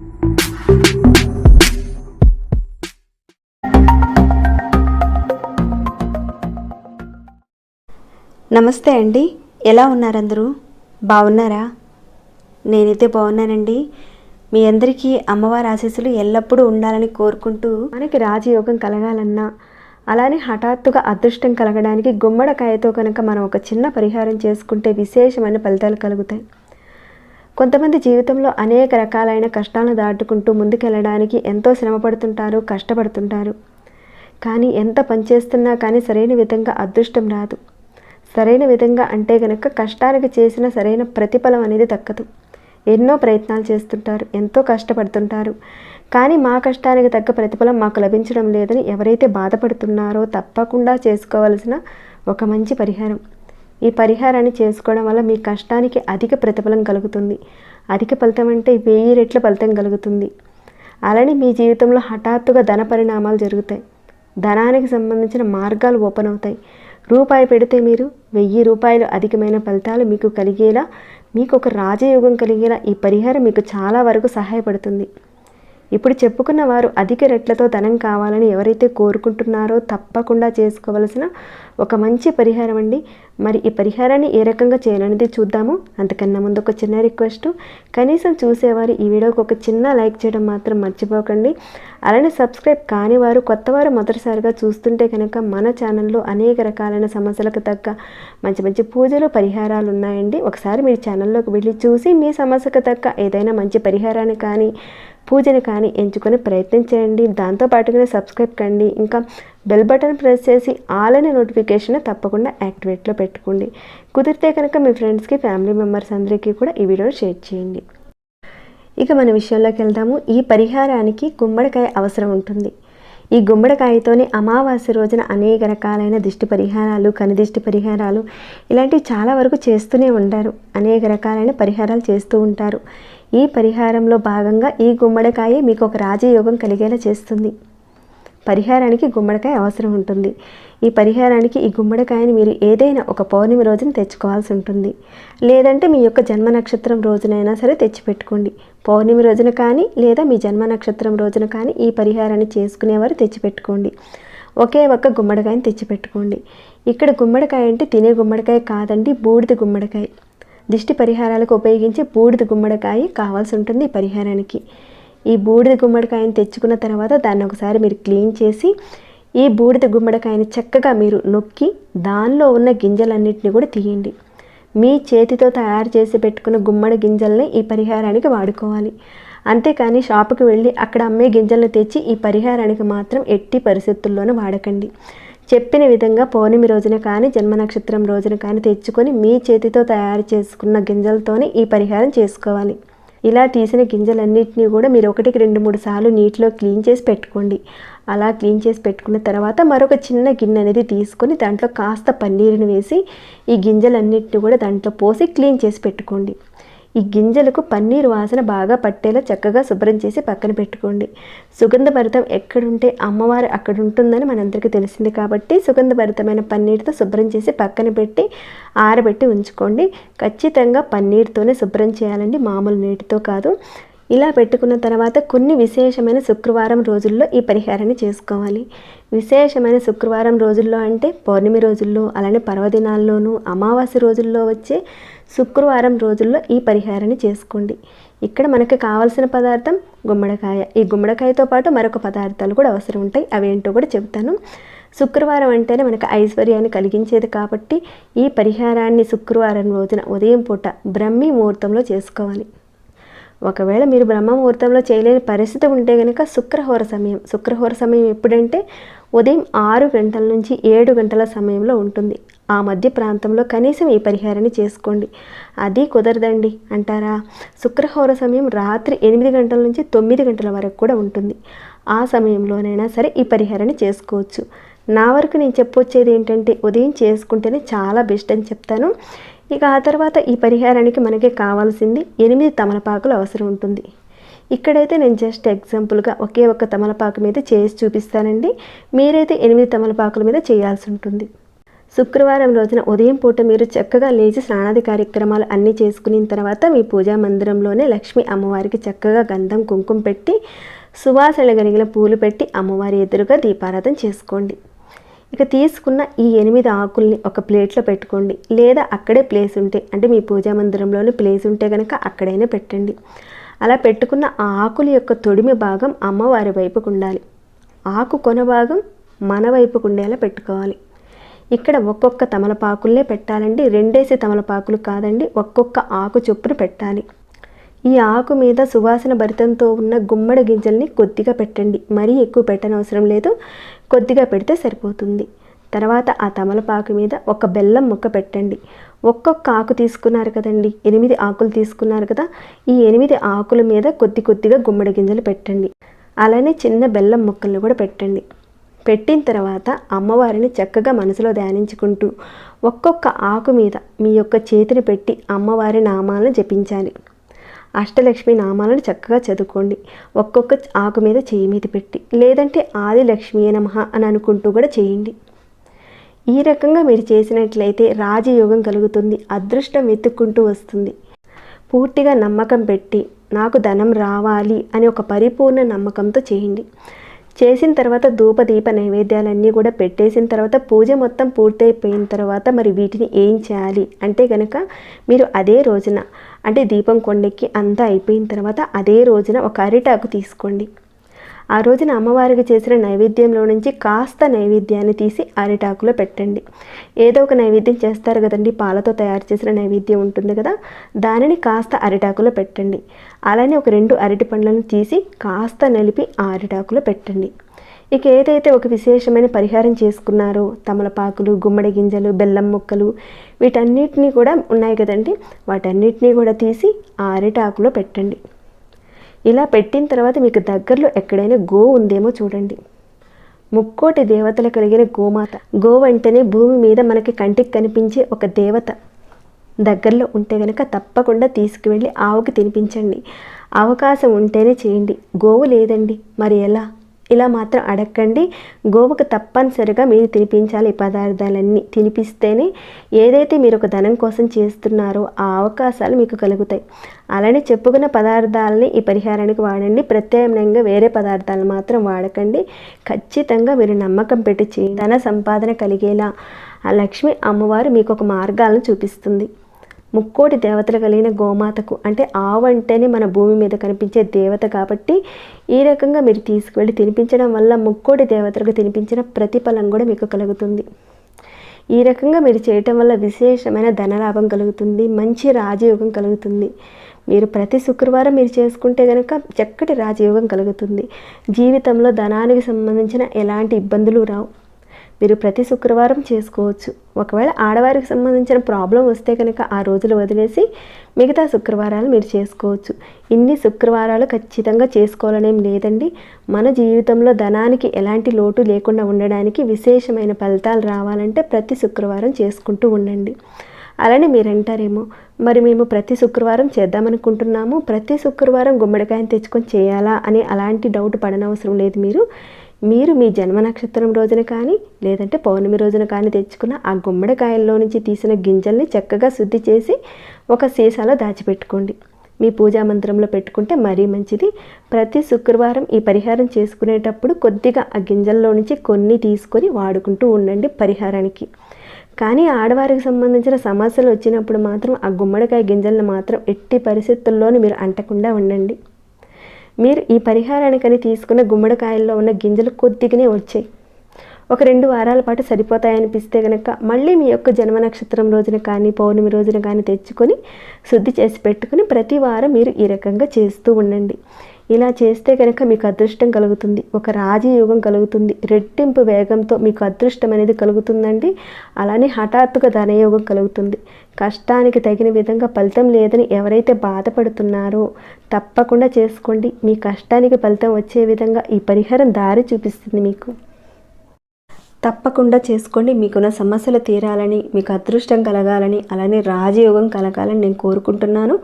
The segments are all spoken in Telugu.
నమస్తే అండి. ఎలా ఉన్నారందరూ? బాగున్నారా? నేనైతే బాగున్నానండి. మీ అందరికీ అమ్మవారి ఆశీస్సులు ఎల్లప్పుడూ ఉండాలని కోరుకుంటూ మనకి రాజయోగం కలగాలన్నా అలానే హఠాత్తుగా అదృష్టం కలగడానికి గుమ్మడికాయతో కనుక మనం ఒక చిన్న పరిహారం చేసుకుంటే విశేషమైన ఫలితాలు కలుగుతాయి. కొంతమంది జీవితంలో అనేక రకాలైన కష్టాలను దాటుకుంటూ ముందుకెళ్ళడానికి ఎంతో శ్రమపడుతుంటారు కష్టపడుతుంటారు. కానీ ఎంత పనిచేస్తున్నా కానీ సరైన విధంగా అదృష్టం రాదు. సరైన విధంగా అంటే కనుక కష్టానికి చేసిన సరైన ప్రతిఫలం అనేది దక్కదు. ఎన్నో ప్రయత్నాలు చేస్తుంటారు ఎంతో కష్టపడుతుంటారు. కానీ మా కష్టానికి తగ్గ ప్రతిఫలం మాకు లభించడం లేదని ఎవరైతే బాధపడుతున్నారో తప్పకుండా చేసుకోవాల్సిన ఒక మంచి పరిహారం. ఈ పరిహారాన్ని చేసుకోవడం వల్ల మీ కష్టానికి అధిక ప్రతిఫలం కలుగుతుంది. అధిక ఫలితం అంటే వెయ్యి రెట్ల ఫలితం కలుగుతుంది. అలానే మీ జీవితంలో హఠాత్తుగా ధన పరిణామాలు జరుగుతాయి. ధనానికి సంబంధించిన మార్గాలు ఓపెన్ అవుతాయి. రూపాయి పెడితే మీరు వెయ్యి రూపాయలు అధికమైన ఫలితాలు మీకు కలిగేలా మీకు ఒక రాజయోగం కలిగేలా ఈ పరిహారం మీకు చాలా వరకు సహాయపడుతుంది. ఇప్పుడు చెప్పుకున్న వారు అధిక రెట్లతో ధనం కావాలని ఎవరైతే కోరుకుంటున్నారో తప్పకుండా చేసుకోవలసిన ఒక మంచి పరిహారం అండి. మరి ఈ పరిహారాన్ని ఏ రకంగా చేయాలనేది చూద్దాము. అంతకన్నా ముందు ఒక చిన్న రిక్వెస్ట్. కనీసం చూసేవారు ఈ వీడియోకి ఒక చిన్న లైక్ చేయడం మాత్రం మర్చిపోకండి. అలానే సబ్స్క్రైబ్ కాని వారు కొత్తవారు మొదటిసారిగా చూస్తుంటే కనుక మన ఛానల్లో అనేక రకాలైన సమస్యలకు తగ్గ మంచి మంచి పూజలు పరిహారాలు ఉన్నాయండి. ఒకసారి మీరు ఛానల్లోకి వెళ్ళి చూసి మీ సమస్యకు తగ్గ ఏదైనా మంచి పరిహారాన్ని కానీ పూజని కానీ ఎంచుకొని ప్రయత్నం చేయండి. దాంతోపాటుగానే సబ్స్క్రైబ్ కండి. ఇంకా బెల్ బటన్ ప్రెస్ చేసి ఆల్ అనే నోటిఫికేషన్ తప్పకుండా యాక్టివేట్లో పెట్టుకోండి. కుదిరితే కనుక మీ ఫ్రెండ్స్కి ఫ్యామిలీ మెంబర్స్ అందరికీ కూడా ఈ వీడియో షేర్ చేయండి. ఇక మన విషయంలోకి వెళ్దాము. ఈ పరిహారానికి గుమ్మడికాయ అవసరం ఉంటుంది. ఈ గుమ్మడికాయతోనే అమావాస్య రోజున అనేక రకాలైన దిష్టి పరిహారాలు కనిదిష్టి పరిహారాలు ఇలాంటివి చాలా వరకు చేస్తూనే ఉంటారు. అనేక రకాలైన పరిహారాలు చేస్తూ ఉంటారు. ఈ పరిహారంలో భాగంగా ఈ గుమ్మడికాయ మీకు ఒక రాజయోగం కలిగేలా చేస్తుంది. పరిహారానికి గుమ్మడికాయ అవసరం ఉంటుంది. ఈ పరిహారానికి ఈ గుమ్మడికాయని మీరు ఏదైనా ఒక పౌర్ణమి రోజున తెచ్చుకోవాల్సి ఉంటుంది. లేదంటే మీ యొక్క జన్మ నక్షత్రం రోజునైనా సరే తెచ్చిపెట్టుకోండి. పౌర్ణమి రోజున కానీ లేదా మీ జన్మ నక్షత్రం రోజున కానీ ఈ పరిహారాన్ని చేసుకునేవారు తెచ్చిపెట్టుకోండి. ఒకే ఒక్క గుమ్మడికాయని తెచ్చిపెట్టుకోండి. ఇక్కడ గుమ్మడికాయ అంటే తినే గుమ్మడికాయ కాదండి బూడిద గుమ్మడికాయ. దిష్టి పరిహారాలకు ఉపయోగించే బూడిద గుమ్మడికాయ కావాల్సి ఉంటుంది ఈ పరిహారానికి. ఈ బూడిద గుమ్మడికాయని తెచ్చుకున్న తర్వాత దాన్ని ఒకసారి మీరు క్లీన్ చేసి ఈ బూడిద గుమ్మడికాయని చక్కగా మీరు నొక్కి దానిలో ఉన్న గింజలన్నింటినీ కూడా తీయండి. మీ చేతితో తయారు చేసి పెట్టుకున్న గుమ్మడి గింజల్ని ఈ పరిహారానికి వాడుకోవాలి. అంతేకాని షాపుకి వెళ్ళి అక్కడ అమ్మే గింజలను తెచ్చి ఈ పరిహారానికి మాత్రం ఎట్టి పరిస్థితుల్లోనూ వాడకండి. చెప్పిన విధంగా పౌర్ణమి రోజున కానీ జన్మ నక్షత్రం రోజున కానీ తెచ్చుకొని మీ చేతితో తయారు చేసుకున్న గింజలతోనే ఈ పరిహారం చేసుకోవాలి. ఇలా తీసిన గింజలన్నింటినీ కూడా మీరు ఒకటికి రెండు మూడు సార్లు నీటిలో క్లీన్ చేసి పెట్టుకోండి. అలా క్లీన్ చేసి పెట్టుకున్న తర్వాత మరొక చిన్న గిన్నె అనేది తీసుకొని దాంట్లో కాస్త పన్నీరుని వేసి ఈ గింజలన్నింటినీ కూడా దాంట్లో పోసి క్లీన్ చేసి పెట్టుకోండి. ఈ గింజలకు పన్నీర్ వాసన బాగా పట్టేలా చక్కగా శుభ్రం చేసి పక్కన పెట్టుకోండి. సుగంధభరితం ఎక్కడుంటే అమ్మవారు అక్కడ ఉంటుందని మనందరికీ తెలిసింది కాబట్టి సుగంధభరితమైన పన్నీరుతో శుభ్రం చేసి పక్కన పెట్టి ఆరబెట్టి ఉంచుకోండి. ఖచ్చితంగా పన్నీరుతోనే శుభ్రం చేయాలండి. మామూలు నీటితో కాదు. ఇలా పెట్టుకున్న తర్వాత కొన్ని విశేషమైన శుక్రవారం రోజుల్లో ఈ పరిహారాన్ని చేసుకోవాలి. విశేషమైన శుక్రవారం రోజుల్లో అంటే పౌర్ణమి రోజుల్లో అలానే పర్వదినాల్లోనూ అమావాస్య రోజుల్లో వచ్చే శుక్రవారం రోజుల్లో ఈ పరిహారాన్ని చేసుకోండి. ఇక్కడ మనకు కావాల్సిన పదార్థం గుమ్మడికాయ. ఈ గుమ్మడికాయతో పాటు మరొక పదార్థాలు కూడా అవసరం ఉంటాయి. అవేంటో కూడా చెబుతాను. శుక్రవారం అంటేనే మనకు ఐశ్వర్యాన్ని కలిగించేది కాబట్టి ఈ పరిహారాన్ని శుక్రవారం రోజున ఉదయం పూట బ్రహ్మీ ముహూర్తంలో చేసుకోవాలి. ఒకవేళ మీరు బ్రహ్మ ముహూర్తంలో చేయలేని పరిస్థితి ఉంటే కనుక శుక్రహోర సమయం శుక్రహోర సమయం ఎప్పుడంటే ఉదయం ఆరు గంటల నుంచి ఏడు గంటల సమయంలో ఉంటుంది. ఆ మధ్య ప్రాంతంలో కనీసం ఈ పరిహారాన్ని చేసుకోండి. అది కుదరదండి అంటారా? శుక్రహోర సమయం రాత్రి ఎనిమిది గంటల నుంచి తొమ్మిది గంటల వరకు కూడా ఉంటుంది. ఆ సమయంలోనైనా సరే ఈ పరిహారాన్ని చేసుకోవచ్చు. నా వరకు నేను చెప్పొచ్చేది ఏంటంటే ఉదయం చేసుకుంటేనే చాలా బెస్ట్ అని చెప్తాను. ఇక ఆ తర్వాత ఈ పరిహారానికి మనకి కావాల్సింది ఎనిమిది తమలపాకులు అవసరం ఉంటుంది. ఇక్కడైతే నేను జస్ట్ ఎగ్జాంపుల్గా ఒకే ఒక్క తమలపాకు మీద చేసి చూపిస్తానండి. మీరైతే ఎనిమిది తమలపాకుల మీద చేయాల్సి ఉంటుంది. శుక్రవారం రోజున ఉదయం పూట మీరు చక్కగా లేచి స్నానాది కార్యక్రమాలు అన్నీ చేసుకున్న తర్వాత మీ పూజా మందిరంలోనే లక్ష్మీ అమ్మవారికి చక్కగా గంధం కుంకుమ పెట్టి సువాసన కలిగిన పూలు పెట్టి అమ్మవారి ఎదురుగా దీపారాధన చేసుకోండి. ఇక తీసుకున్న ఈ ఎనిమిది ఆకుల్ని ఒక ప్లేట్లో పెట్టుకోండి. లేదా అక్కడే ప్లేస్ ఉంటే అంటే మీ పూజా మందిరంలోనే ప్లేస్ ఉంటే కనుక అక్కడైనా పెట్టండి. అలా పెట్టుకున్న ఆ ఆకుల యొక్క తొడిమి భాగం అమ్మవారి వైపుకు ఉండాలి. ఆకు కొన భాగం మన వైపుకు ఉండేలా పెట్టుకోవాలి. ఇక్కడ ఒక్కొక్క తమలపాకులనే పెట్టాలండి. రెండేసి తమలపాకులు కాదండి ఒక్కొక్క ఆకు చొప్పున పెట్టాలి. ఈ ఆకు మీద సువాసన భరితంతో ఉన్న గుమ్మడి గింజల్ని కొద్దిగా పెట్టండి. మరీ ఎక్కువ పెట్టనవసరం లేదు. కొద్దిగా పెడితే సరిపోతుంది. తర్వాత ఆ తమలపాకు మీద ఒక బెల్లం ముక్క పెట్టండి. ఒక్కొక్క ఆకు తీసుకున్నారు కదండి. ఎనిమిది ఆకులు తీసుకున్నారు కదా. ఈ ఎనిమిది ఆకుల మీద కొద్ది కొద్దిగా గుమ్మడి గింజలు పెట్టండి. అలానే చిన్న బెల్లం ముక్కలను కూడా పెట్టండి. పెట్టిన తర్వాత అమ్మవారిని చక్కగా మనసులో ధ్యానించుకుంటూ ఒక్కొక్క ఆకు మీద మీ యొక్క చేతిని పెట్టి అమ్మవారి నామాలను జపించాలి. అష్టలక్ష్మి నామాలను చక్కగా చదువుకోండి. ఒక్కొక్క ఆకు మీద చేయి మీద పెట్టి లేదంటే ఆది లక్ష్మీ నమః అని అనుకుంటూ కూడా చేయండి. ఈ రకంగా మీరు చేసినట్లయితే రాజయోగం కలుగుతుంది అదృష్టం వెతుక్కుంటూ వస్తుంది. పూర్తిగా నమ్మకం పెట్టి నాకు ధనం రావాలి అని ఒక పరిపూర్ణ నమ్మకంతో చేయండి. చేసిన తర్వాత ధూప దీప నైవేద్యాలన్నీ కూడా పెట్టేసిన తర్వాత పూజ మొత్తం పూర్తయిపోయిన తర్వాత మరి వీటిని ఏం చేయాలి? అంటే కనుక మీరు అదే రోజున అంటే దీపం కొండెక్కి అంతా అయిపోయిన తర్వాత అదే రోజున ఒక అరిటాకు తీసుకోండి. ఆ రోజున అమ్మవారికి చేసిన నైవేద్యంలో నుంచి కాస్త నైవేద్యాన్ని తీసి అరిటాకులో పెట్టండి. ఏదో ఒక నైవేద్యం చేస్తారు కదండి పాలతో తయారు చేసిన నైవేద్యం ఉంటుంది కదా దానిని కాస్త అరిటాకులో పెట్టండి. అలానే ఒక రెండు అరటి పండ్లను తీసి కాస్త నలిపి ఆ అరిటాకులో పెట్టండి. ఇక ఏదైతే ఒక విశేషమైన పరిహారం చేసుకున్నారో తమలపాకులు గుమ్మడి గింజలు బెల్లం ముక్కలు వీటన్నిటినీ కూడా ఉన్నాయి కదండి వాటన్నిటినీ కూడా తీసి ఆ అరిటాకులో పెట్టండి. ఇలా పెట్టిన తర్వాత మీకు దగ్గరలో ఎక్కడైనా గో ఉందేమో చూడండి. ముక్కోటి దేవతలు కలిగిన గోమాత. గో వెంటనే భూమి మీద మనకి కంటికి కనిపించే ఒక దేవత. దగ్గరలో ఉంటే కనుక తప్పకుండా తీసుకువెళ్ళి ఆవుకి తినిపించండి. అవకాశం ఉంటేనే చేయండి. గోవు లేదండి. మరి ఎలా? ఇలా మాత్రం అడగండి గోవుకు తప్పనిసరిగా మీరు తినిపించాలి ఈ పదార్థాలన్నీ. తినిపిస్తేనే ఏదైతే మీరు ఒక ధనం కోసం చేస్తున్నారో ఆ అవకాశాలు మీకు కలుగుతాయి. అలానే చెప్పుకున్న పదార్థాలని ఈ పరిహారానికి వాడండి. ప్రత్యామ్నాయంగా వేరే పదార్థాలు మాత్రం వాడకండి. ఖచ్చితంగా మీరు నమ్మకం పెట్టి ధన సంపాదన కలిగేలా ఆ లక్ష్మి అమ్మవారు మీకు ఒక మార్గాలను చూపిస్తుంది. ముక్కోటి దేవతలు కలిగిన గోమాతకు అంటే ఆవు అంటేనే మన భూమి మీద కనిపించే దేవత కాబట్టి ఈ రకంగా మీరు తీసుకువెళ్ళి తినిపించడం వల్ల ముక్కోటి దేవతలకు తినిపించిన ప్రతిఫలం కూడా మీకు కలుగుతుంది. ఈ రకంగా మీరు చేయటం వల్ల విశేషమైన ధనలాభం కలుగుతుంది మంచి రాజయోగం కలుగుతుంది. మీరు ప్రతి శుక్రవారం మీరు చేసుకుంటే కనుక చక్కటి రాజయోగం కలుగుతుంది. జీవితంలో ధనానికి సంబంధించిన ఎలాంటి ఇబ్బందులు రావు. మీరు ప్రతి శుక్రవారం చేసుకోవచ్చు. ఒకవేళ ఆడవారికి సంబంధించిన ప్రాబ్లం వస్తే కనుక ఆ రోజులు వదిలేసి మిగతా శుక్రవారాలు మీరు చేసుకోవచ్చు. ఇన్ని శుక్రవారాలు ఖచ్చితంగా చేసుకోవాలనేం లేదండి. మన జీవితంలో ధనానికి ఎలాంటి లోటు లేకుండా ఉండడానికి విశేషమైన ఫలితాలు రావాలంటే ప్రతి శుక్రవారం చేసుకుంటూ ఉండండి. అలానే మీరు అంటారేమో మరి మేము ప్రతి శుక్రవారం చేద్దామనుకుంటున్నాము ప్రతి శుక్రవారం గుమ్మడికాయని తెచ్చుకొని చేయాలా అని అలాంటి డౌట్ పడనవసరం లేదు మీరు. మీరు మీ జన్మ నక్షత్రం రోజున కానీ లేదంటే పౌర్ణమి రోజున కానీ తెచ్చుకున్న ఆ గుమ్మడికాయల్లో నుంచి తీసిన గింజల్ని చక్కగా శుద్ధి చేసి ఒక సీసాలో దాచిపెట్టుకోండి. మీ పూజా మంత్రంలో పెట్టుకుంటే మరీ మంచిది. ప్రతి శుక్రవారం ఈ పరిహారం చేసుకునేటప్పుడు కొద్దిగా ఆ గింజల్లో నుంచి కొన్ని తీసుకొని వాడుకుంటూ ఉండండి పరిహారానికి. కానీ ఆడవారికి సంబంధించిన సమస్యలు వచ్చినప్పుడు మాత్రం ఆ గుమ్మడికాయ గింజలను మాత్రం ఎట్టి పరిస్థితుల్లోనూ మీరు అంటకుండా ఉండండి. మీరు ఈ పరిహారానికని తీసుకున్న గుమ్మడికాయల్లో ఉన్న గింజలు కొద్దిగానే వచ్చాయి. ఒక రెండు వారాల పాటు సరిపోతాయనిపిస్తే కనుక మళ్ళీ మీ యొక్క జన్మ నక్షత్రం రోజున కానీ పౌర్ణమి రోజున కానీ తెచ్చుకొని శుద్ధి చేసి పెట్టుకుని ప్రతి వారం మీరు ఈ రకంగా చేస్తూ ఉండండి. ఇలా చేస్తే కనుక మీకు అదృష్టం కలుగుతుంది. ఒక రాజయోగం కలుగుతుంది. రెట్టింపు వేగంతో మీకు అదృష్టం అనేది కలుగుతుందండి. అలానే హఠాత్తుగా ధనయోగం కలుగుతుంది. కష్టానికి తగిన విధంగా ఫలితం లేదని ఎవరైతే బాధపడుతున్నారో తప్పకుండా చేసుకోండి. మీ కష్టానికి ఫలితం వచ్చే విధంగా ఈ పరిహారం దారి చూపిస్తుంది మీకు. తప్పకుండా చేసుకోండి. మీకున్న సమస్యలు తీరాలని మీకు అదృష్టం కలగాలని అలానే రాజయోగం కలగాలని నేను కోరుకుంటున్నాను.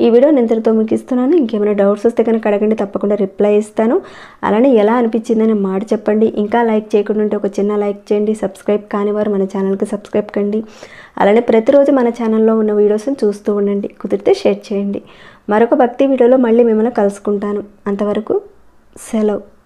ఈ వీడియో నేను ఇంతటితో ముగిస్తున్నాను. ఇంకేమైనా డౌట్స్ వస్తే కనుక అడగండి. తప్పకుండా రిప్లై ఇస్తాను. అలానే ఎలా అనిపించిందని మాట చెప్పండి. ఇంకా లైక్ చేయకుండా ఉంటే ఒక చిన్న లైక్ చేయండి. సబ్స్క్రైబ్ కాని వారు మన ఛానల్కి సబ్స్క్రైబ్ కండి. అలానే ప్రతిరోజు మన ఛానల్లో ఉన్న వీడియోస్ని చూస్తూ ఉండండి. కుదిరితే షేర్ చేయండి. మరొక భక్తి వీడియోలో మళ్ళీ మిమ్మల్ని కలుసుకుంటాను. అంతవరకు సెలవు.